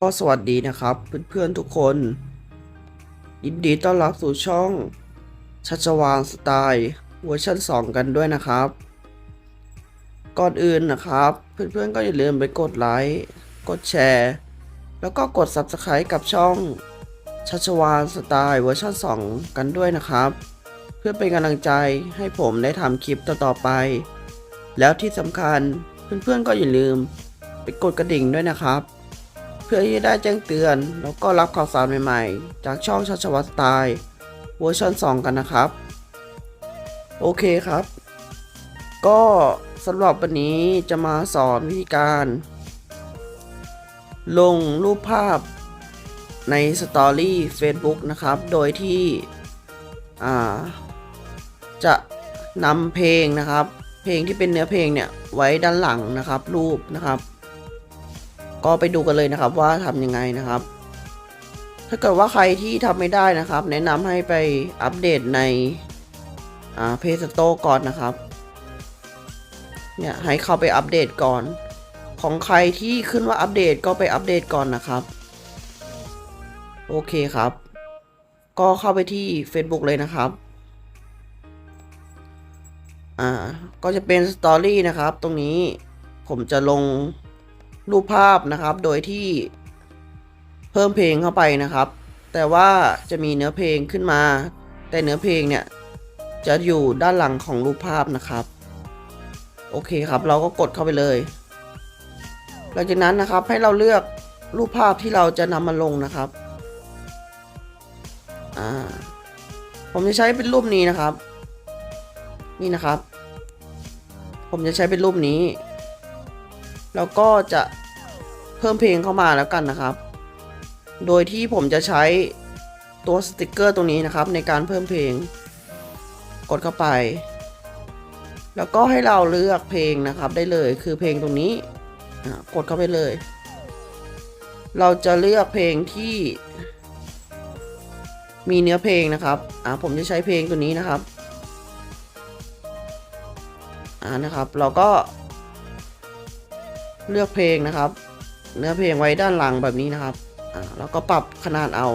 ก็สวัสดีนะครับเพื่อนๆทุกคนยินดีต้อนรับสู่ช่องชัชวานสไตล์เวอร์ชัน2 กันด้วยนะครับ ก่อนอื่นนะครับ เพื่อนๆก็อย่าลืมไปกดไลค์กดแชร์ แล้วก็กด Subscribe กับช่องชัชวานสไตล์เวอร์ชัน2 กันด้วยนะครับ เพื่อเป็นกำลังใจให้ผมได้ทำคลิปต่อๆไป แล้วที่สำคัญเพื่อนๆก็อย่าลืมไปกดกระดิ่งด้วยนะครับ เพื่อที่จะได้แจ้งเตือน แล้วก็รับข่าวสารใหม่ๆ จากช่องชัชวัตสไตล์เวอร์ชัน2 กันนะครับ โอเคครับ ก็สำหรับวันนี้จะมาสอนวิธีการ ลงรูปภาพในสตอรี่ Facebook นะครับ โดยที่จะนำเพลงนะครับ เพลงที่เป็นเนื้อเพลงเนี่ย ไว้ด้านหลังนะครับ รูปนะครับ ก็ไปดูกันเลยนะครับว่าทำยังไงนะครับ ถ้าเกิดว่าใครที่ทำไม่ได้นะครับ แนะนำให้ไปอัปเดตในเพจสโตก่อนนะครับเนี่ยให้เข้าไปอัปเดตก่อน ของใครที่ขึ้นว่าอัปเดตก็ไปอัปเดตก่อนนะครับ โอเคครับ ก็เข้าไปที่ Facebook เลยนะครับอ่าก็จะเป็นสตอรี่นะครับ ตรงนี้ผมจะลง รูปภาพนะครับ โดยที่เพิ่มเพลงเข้าไปนะครับ แต่ว่าจะมีเนื้อเพลงขึ้นมา แต่เนื้อเพลงเนี่ยจะอยู่ด้านหลังของรูปภาพนะครับ โอเคครับ เราก็กดเข้าไปเลย หลังจากนั้นนะครับให้เราเลือกรูปภาพที่เราจะนำมาลงนะครับ อ่า ผมจะใช้เป็นรูปนี้นะครับ นี่นะครับ ผมจะใช้เป็นรูปนี้ แล้วก็จะเพิ่มเพลงเข้ามาแล้วกันนะครับ โดยที่ผมจะใช้ตัวสติกเกอร์ตรงนี้นะครับในการเพิ่มเพลง กดเข้าไป แล้วก็ให้เราเลือกเพลงนะครับได้เลยคือเพลงตรงนี้กดเข้าไปเลย เราจะเลือกเพลงที่มีเนื้อเพลงนะครับ อ่า ผมจะใช้เพลงตัวนี้นะครับ อ่า นะครับ เราก็ เลือกเพลงนะครับ เนื้อเพลงไว้ด้านหลังแบบนี้นะครับอ่าแล้วก็ปรับขนาดเอา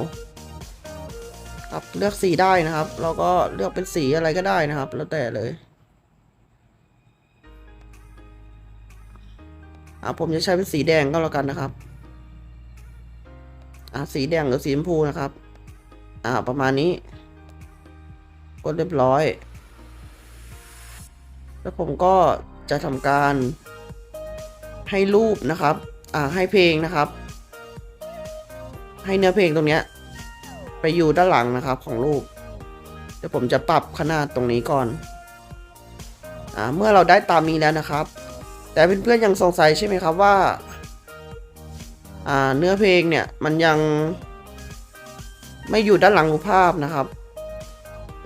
ครับเลือกสีได้นะครับ เราก็เลือกเป็นสีอะไรก็ได้นะครับ แล้วแต่เลยอ่าผมจะใช้เป็นสีแดงก็แล้วกันนะครับอ่าสีแดงหรือสีชมพูนะครับอ่าประมาณนี้กดเรียบร้อย แล้วผมก็จะทำการ ให้รูปนะครับ อ่าให้เพลงนะครับ ให้เนื้อเพลงตรงเนี้ยไปอยู่ด้านหลังนะครับของรูป เดี๋ยวผมจะปรับขนาดตรงนี้ก่อน อ่าเมื่อเราได้ตามนี้แล้วนะครับ แต่เพื่อนๆยังสงสัยใช่ไหมครับว่า อ่าเนื้อเพลงเนี่ยมันยังไม่อยู่ด้านหลังรูปภาพนะครับ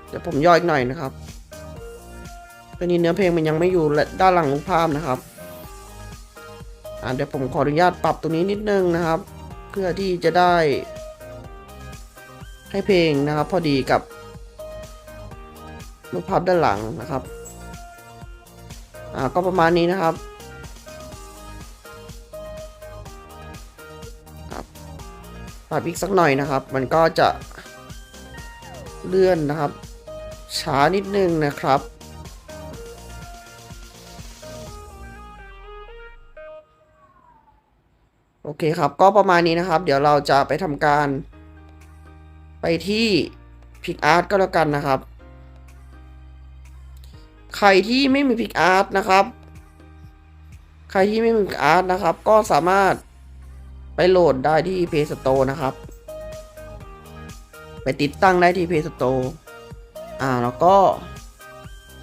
เดี๋ยวผมย่ออีกหน่อยนะครับตอนนี้เนื้อเพลงมันยังไม่อยู่ด้านหลังรูปภาพนะครับ อ่าเดี๋ยวผมขออนุญาตปรับตรงนี้นิดนึงนะครับ เพื่อที่จะได้ ให้เพลงนะครับ พอดีกับรูปภาพด้านหลังนะครับ อ่าก็ประมาณนี้นะครับครับปรับอีกสักหน่อยนะครับ มันก็จะเลื่อนนะครับ ช้านิดนึงนะครับ เคครับ ก็ประมาณนี้นะครับ เดี๋ยวเราจะไปทำการ ไปที่พิกอาร์ตก็แล้วกันนะครับ ใครที่ไม่มีพิกอาร์ตนะครับ ใครที่ไม่มีพิกอาร์ตนะครับ ก็สามารถไปโหลดได้ที่ Play Store นะครับ ไปติดตั้งได้ที่ Play Store อ่าแล้วก็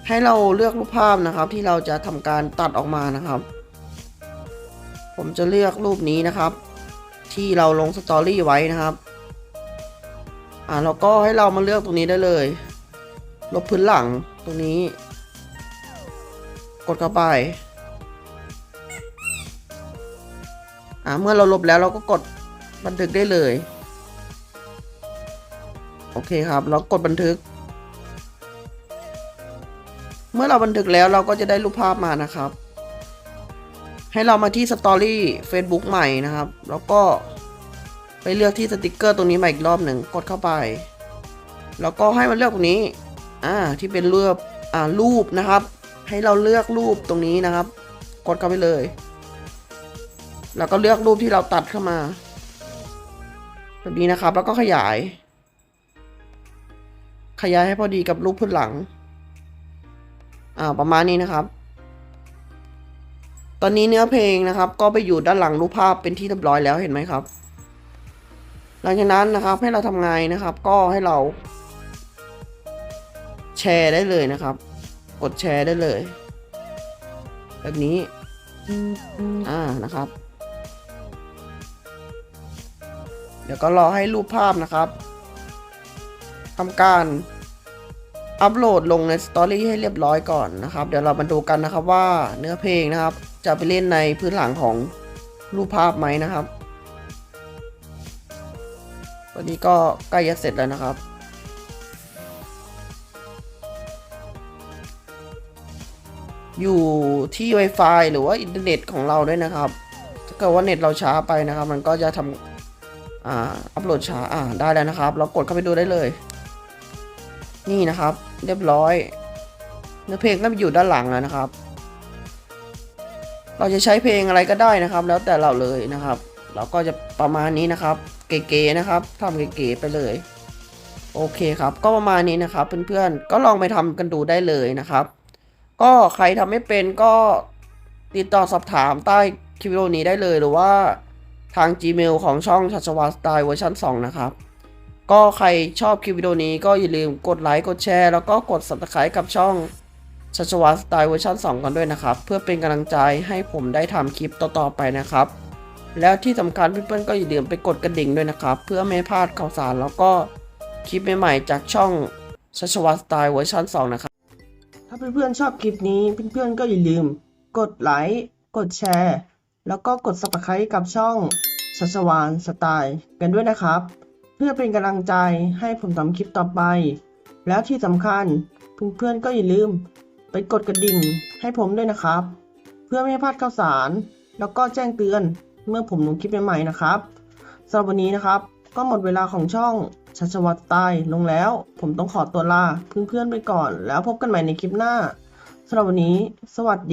ให้เราเลือกรูปภาพนะครับ ที่เราจะทำการตัดออกมานะครับ ผมจะเลือกรูปนี้นะครับ ที่เราลงสตอรี่ไว้นะครับ อ่าแล้วก็ให้เรามาเลือกตรงนี้ได้เลย ลบพื้นหลังตรงนี้ กดเข้าไป อ่าเมื่อเราลบแล้วเราก็กดบันทึกได้เลย โอเคครับแล้วกดบันทึก เมื่อเราบันทึกแล้วเราก็จะได้รูปภาพมานะครับ ให้เรามาที่สตอรี่ Facebook ใหม่นะครับ แล้วก็ไปเลือกที่สติกเกอร์ตรงนี้ใหม่อีกรอบหนึ่งกดเข้าไป แล้วก็ให้มันเลือกตรงนี้ อ่า ที่เป็นรูปอ่ารูปนะครับ ให้เราเลือกรูปตรงนี้นะครับ กดเข้าไปเลย แล้วก็เลือกรูปที่เราตัดเข้ามา แบบนี้นะครับ แล้วก็ขยาย ขยายให้พอดีกับรูปพื้นหลัง อ่า ประมาณนี้นะครับ ตอนนี้เนื้อเพลงนะครับ ก็ไปอยู่ด้านหลังรูปภาพเป็นที่เรียบร้อยแล้วเห็นไหมครับ หลังจากนั้นนะครับให้เราทำไงนะครับ ก็ให้เรา แชร์ได้เลยนะครับ กดแชร์ได้เลย แบบนี้อ่านะครับ เดี๋ยวก็รอให้รูปภาพนะครับทำการ อัปโหลดลงในสตอรี่ให้เรียบร้อยก่อนนะครับ เดี๋ยวเรามาดูกันนะครับว่าเนื้อเพลงนะครับ จะไปเล่นในพื้นหลังของรูปภาพไหมนะครับตอนนี้ก็ใกล้จะเสร็จแล้วนะครับอยู่ที่ Wi-Fi หรือว่าอินเทอร์เน็ตของเราด้วยนะครับ ถ้าเกิดว่าเน็ตเราช้าไปนะครับ มันก็จะทำอ่าอัปโหลดช้าอ่าได้แล้วนะครับ เรากดเข้าไปดูได้เลย นี่นะครับ เรียบร้อยเนื้อเพลงก็อยู่ด้านหลังนะครับ เราจะใช้เพลงอะไรก็ได้นะครับ แล้วแต่เราเลยนะครับ เราก็จะประมาณนี้นะครับ เก๋ๆนะครับทำเก๋ๆไปเลย โอเคครับ ก็ประมาณนี้นะครับเพื่อนๆก็ลองไปทำกันดูได้เลยนะครับ ก็ใครทำไม่เป็นก็ติดต่อสอบถามใต้คลิปวิดีโอนี้ได้เลยหรือว่าทาง Gmail ของช่องชัชวาสไตล์เวอร์ชัน2 นะครับ ก็ใครชอบคลิปวิดีโอนี้ก็อย่าลืมกดไลค์กดแชร์ แล้วก็กด subscribe กับช่องชัชวาสไตล์เวอร์ชัน2 กันด้วยนะครับ เพื่อเป็นกำลังใจให้ผมได้ทำคลิปต่อๆไปนะครับ แล้วที่สำคัญเพื่อนๆก็อย่าลืมไปกดกระดิ่งด้วยนะครับ เพื่อไม่พลาดข่าวสารแล้วก็คลิปใหม่ๆจากช่องชัชวาสไตล์เวอร์ชัน2 นะครับ ถ้าเพื่อนๆชอบคลิปนี้เพื่อนๆก็อย่าลืม กดไลค์กดแชร์ แล้วก็กด subscribe กับช่องชัชวานสไตล์กันด้วยนะครับ พื่อเป็นกำลังใจให้ผมทำคลิปต่อไป แล้วที่สำคัญเพื่อนๆก็อย่าลืม ไปกดกระดิ่งให้ผมด้วยนะครับ เพื่อไม่ให้พลาดข่าวสาร แล้วก็แจ้งเตือนเมื่อผมลงคลิปใหม่ๆนะครับสำหรับวันนี้นะครับ ก็หมดเวลาของช่องชัชวัตตล์ลงแล้ว ผมต้องขอตัวลาเพื่อนๆไปก่อน แล้วพบกันใหม่ในคลิปหน้าสำหรับวันนี้ สวัสดี